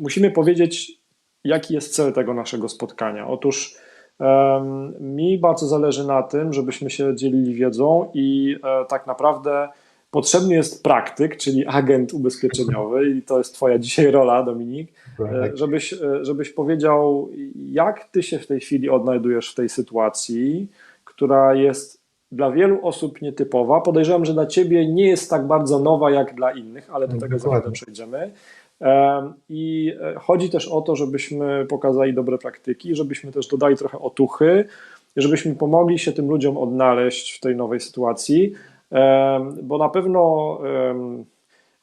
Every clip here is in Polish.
musimy powiedzieć, jaki jest cel tego naszego spotkania. Otóż mi bardzo zależy na tym, żebyśmy się dzielili wiedzą i e, tak naprawdę potrzebny jest praktyk, czyli agent ubezpieczeniowy i to jest Twoja dzisiaj rola, Dominik, tak. żebyś, żebyś powiedział, jak Ty się w tej chwili odnajdujesz w tej sytuacji, która jest dla wielu osób nietypowa. Podejrzewam, że dla Ciebie nie jest tak bardzo nowa jak dla innych, ale do tego za chwilę przejdziemy. I e, chodzi też o to, żebyśmy pokazali dobre praktyki, żebyśmy też dodali trochę otuchy, żebyśmy pomogli się tym ludziom odnaleźć w tej nowej sytuacji, bo na pewno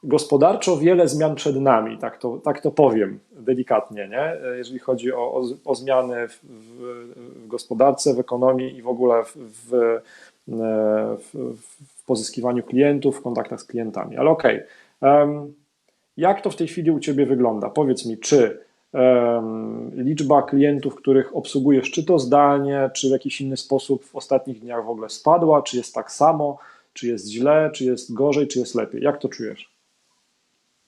gospodarczo wiele zmian przed nami, tak to, tak to powiem delikatnie, nie? jeżeli chodzi o, o, o zmiany w, w, w, gospodarce, w ekonomii i w ogóle w, w, pozyskiwaniu klientów, w kontaktach z klientami. Ale okej. Okay. Jak to w tej chwili u Ciebie wygląda? Powiedz mi, czy um, liczba klientów, których obsługujesz, czy to zdalnie, czy w jakiś inny sposób w ostatnich dniach w ogóle spadła, czy jest tak samo, czy jest źle, czy jest gorzej, czy jest lepiej? Jak to czujesz?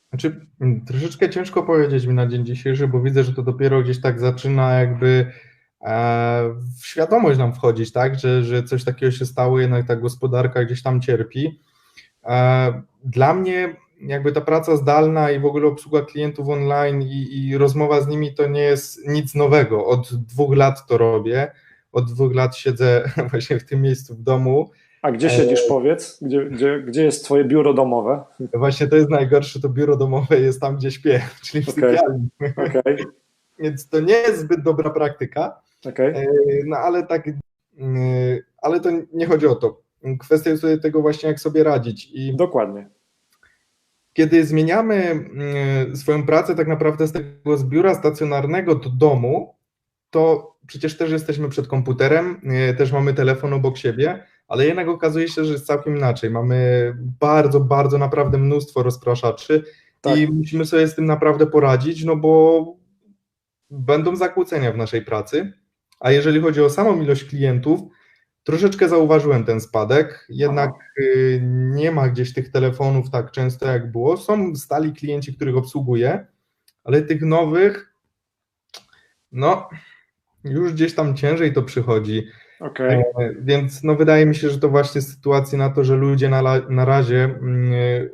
Znaczy, mm, troszeczkę ciężko powiedzieć mi na dzień dzisiejszy, bo widzę, że to dopiero gdzieś tak zaczyna jakby e, w świadomość nam wchodzić, tak, że, że coś takiego się stało, jednak ta gospodarka gdzieś tam cierpi. E, dla mnie jakby ta praca zdalna i w ogóle obsługa klientów online i, i, rozmowa z nimi to nie jest nic nowego. Od dwóch lat to robię. Od dwóch lat siedzę właśnie w tym miejscu w domu. A gdzie siedzisz, powiedz? Gdzie, gdzie, gdzie jest twoje biuro domowe? Właśnie to jest najgorsze, to biuro domowe jest tam, gdzie śpię, czyli w okay. sypialni. Okay. Więc to nie jest zbyt dobra praktyka. Okay. E, no ale tak, e, ale to nie chodzi o to. Kwestia jest tutaj tego właśnie, jak sobie radzić. I Dokładnie kiedy zmieniamy mm, swoją pracę tak naprawdę z tego z biura stacjonarnego do domu, to przecież też jesteśmy przed komputerem, e, też mamy telefon obok siebie, ale jednak okazuje się, że jest całkiem inaczej. Mamy bardzo, bardzo naprawdę mnóstwo rozpraszaczy tak. i musimy sobie z tym naprawdę poradzić, no bo będą zakłócenia w naszej pracy. A jeżeli chodzi o samą ilość klientów, Troszeczkę zauważyłem ten spadek, jednak y, nie ma gdzieś tych telefonów tak często jak było. Są stali klienci, których obsługuję, ale tych nowych, no już gdzieś tam ciężej to przychodzi. Okay. E, więc no wydaje mi się, że to właśnie sytuacja na to, że ludzie na, na razie mm,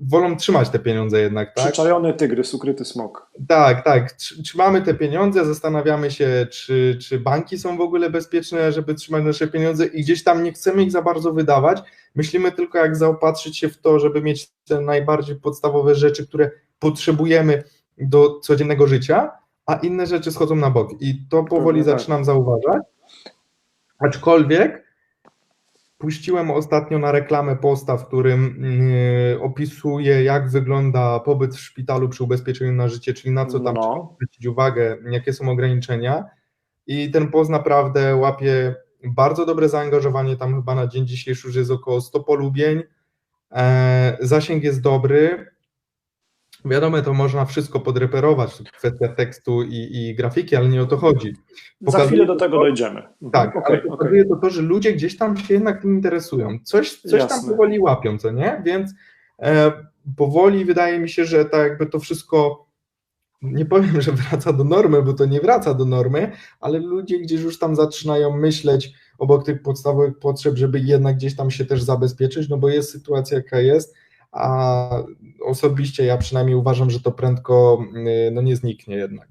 wolą trzymać te pieniądze jednak, tak? Przyczajony tygrys, ukryty smok. Tak, tak. Trzymamy te pieniądze, zastanawiamy się, czy, czy banki są w ogóle bezpieczne, żeby trzymać nasze pieniądze i gdzieś tam nie chcemy ich za bardzo wydawać. Myślimy tylko, jak zaopatrzyć się w to, żeby mieć te najbardziej podstawowe rzeczy, które potrzebujemy do codziennego życia, a inne rzeczy schodzą na bok. I to powoli tak. zaczynam zauważać. Aczkolwiek Puściłem ostatnio na reklamę posta, w którym yy, opisuje, jak wygląda pobyt w szpitalu przy ubezpieczeniu na życie, czyli na co tam no. trzeba zwrócić uwagę, jakie są ograniczenia. I ten post naprawdę łapie bardzo dobre zaangażowanie. Tam chyba na dzień dzisiejszy już jest około 100 polubień. E, zasięg jest dobry. Wiadomo, to można wszystko podreperować, kwestia tekstu i, i grafiki, ale nie o to chodzi. Pokazuje Za chwilę do tego dojdziemy. Tak, okay, ale pokazuje okay. to to, że ludzie gdzieś tam się jednak tym interesują. Coś, coś tam powoli łapią, co nie? Więc e, powoli wydaje mi się, że tak jakby to wszystko, nie powiem, że wraca do normy, bo to nie wraca do normy, ale ludzie gdzieś już tam zaczynają myśleć obok tych podstawowych potrzeb, żeby jednak gdzieś tam się też zabezpieczyć, no bo jest sytuacja jaka jest, a osobiście ja przynajmniej uważam, że to prędko y, no, nie zniknie jednak.